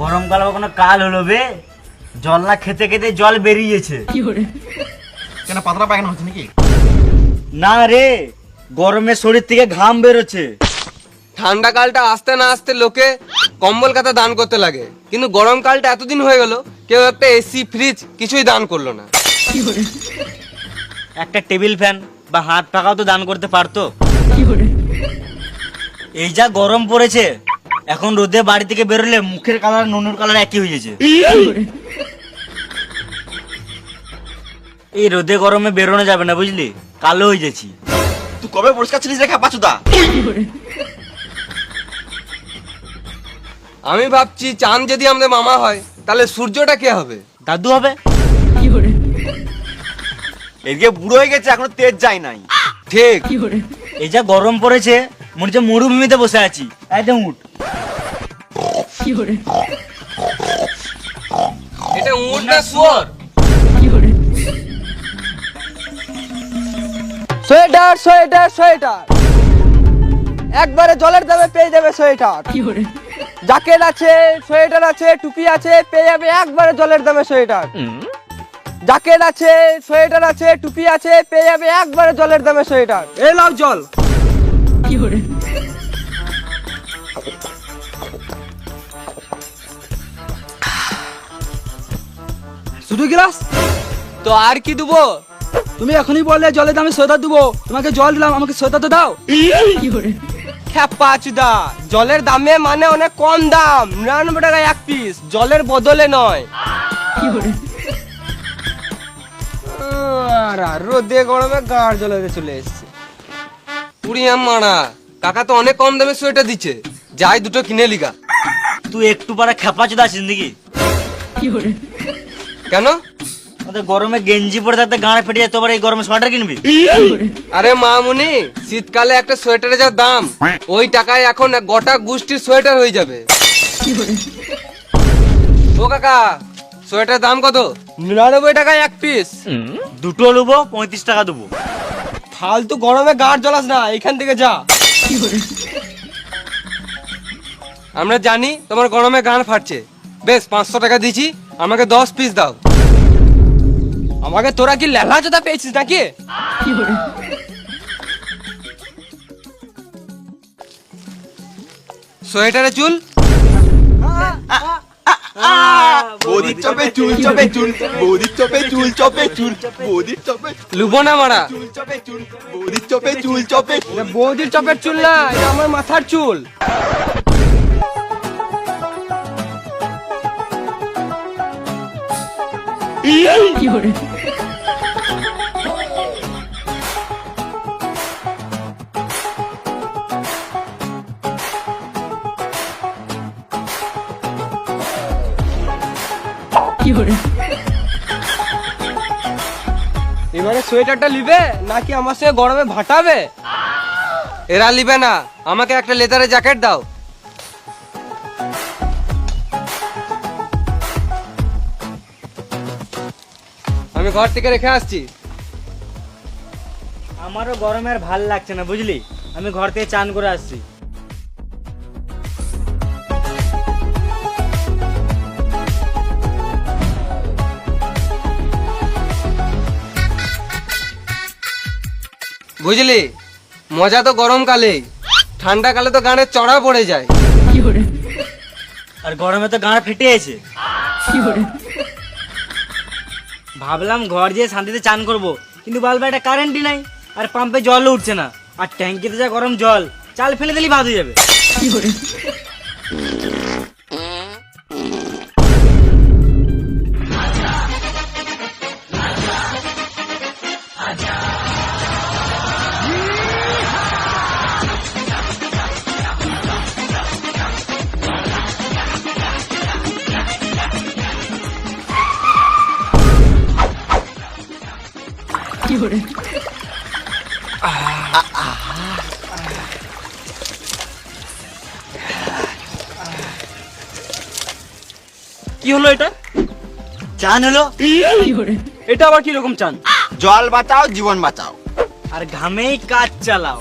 গরমকাল কোনো কাল হলো বে। জল না খেতে খেতে জল বেরিয়েছে। কেন পাতলা পায়খানা হচ্ছে নাকি? না রে গরমে শরীর থেকে ঘাম বেরোচ্ছে। ঠান্ডা কালটা আসতে না আসতে লোকে কম্বল কাতা দান করতে লাগে। কিন্তু গরম কালটা এতদিন হয়ে গেল কেউ একটা এসি ফ্রিজ কিছুই দান করল না। একটা টেবিল ফ্যান বা হাত পাকাও তো দান করতে পারতো। এই যা গরম পড়েছে এখন রোদে বাড়ি থেকে বেরোলে মুখের কালার নুনুর কালার একই হয়ে গেছে এই রোদে গরমে বেরোনো যাবে না বুঝলি? কালো হয়ে যাচ্ছি। তুই কবে পরিষ্কার ছিলিস রে পাচুদা আমি ভাবছি চাঁদ যদি আমাদের মামা হয় তাহলে সূর্যটা কে হবে? দাদু হবে? এদিকে বুড়ো হয়ে গেছে এখনও তেজ যায় নাই। ঠিক। এই যা গরম পড়েছে মনে হচ্ছে মরুভূমিতে বসে আছি। একদম উঠ। এটা উঠ না শুয়োর? Sweater sweater sweater. একবারে জলের দামে পেয়ে যাবে সোয়েটার। জ্যাকেট আছে সোয়েটার আছে টুপি আছে পেয়ে যাবে একবারে জলের দামে সোয়েটার। জ্যাকেট আছে সোয়েটার আছে টুপি আছে পেয়ে যাবে একবারে জলের দামে সোয়েটার। এই লাও জল। শুধু গ্লাস? তো আর কি দেবো? তুমি এখনই বললে জলের দামে সোয়েটার দেবো। তোমাকে জল দিলাম আমাকে সোয়েটার তো দাও। খ্যাপাচুদা জলের দামে মানে অনেক কম দাম। নিরানব্বই টাকা এক পিস জলের বদলে নয়। রোদে গরমে গাড় জ্বলে চলে এসছে। পুরিয়া মারা কাকা তো অনেক কম দামে সোয়েটার দিচ্ছে। যাই দুটো কিনে লিগা। তুই একটু পারা খেপা চোদা আছিস নাকি? কেন? গরমে গেঞ্জি পরে থাকতে গাঁড় ফেটে যায় তোমার এই গরমে সোয়েটার কিনবি? আরে মামুনি শীতকালে একটা সোয়েটারের যা দাম ওই টাকায় এখন গোটা গোষ্ঠীর সোয়েটার হয়ে যাবে। ও কাকা সোয়েটার দাম কত? নিরানব্বই টাকায় এক পিস দুটো নেব পঁয়ত্রিশ টাকা দেবো। ফালতু গরমে গাড় জ্বলাস না এখান থেকে যা। আমরা জানি তোমার গরমে গান ফাটছে। বেশ পাঁচশো টাকা দিছি আমাকে দশ পিস দাও। আমাকে তোরা কি লেলা জোতা পেয়েছিস নাকি? সোয়েটারে চুল? বৌদির চপে চুল চপে চুল বৌদির চপে চুল চপে চুল বৌদির চপে মারা। চুল চপে চুল বৌদির চপে চুল চপে বৌদির চপের চুল না আমার মাথার চুল। এবারে সোয়েটারটা লিবে, নাকি আমার সঙ্গে গরমে ভাটাবে? এরা লিবে না। আমাকে একটা লেদারের জ্যাকেট দাও। আমি ঘর থেকে রেখে আসছি। আমারও গরমে আর ভালো লাগছে না বুঝলি? আমি ঘর থেকে চান করে আসছি। বুঝলি? মজা তো গরমকালে। ঠান্ডা কালে তো গানের চড়া পড়ে যায়। আর গরমে তো গাঁড় ফেটে আছে ভাবলাম ঘর যেয়ে শান্তিতে চান করব। কিন্তু বালবা, একটা কারেন্টই নাই, আর পাম্পে জলও উঠছে না। আর ট্যাঙ্কিতে যা গরম জল, চাল ফেলে দিলেই ভাত হয়ে যাবে। কি হলো এটা? চান হলো? এটা আবার কি রকম চান? জল বাঁচাও জীবন বাঁচাও। আর ঘামেই কাজ চালাও।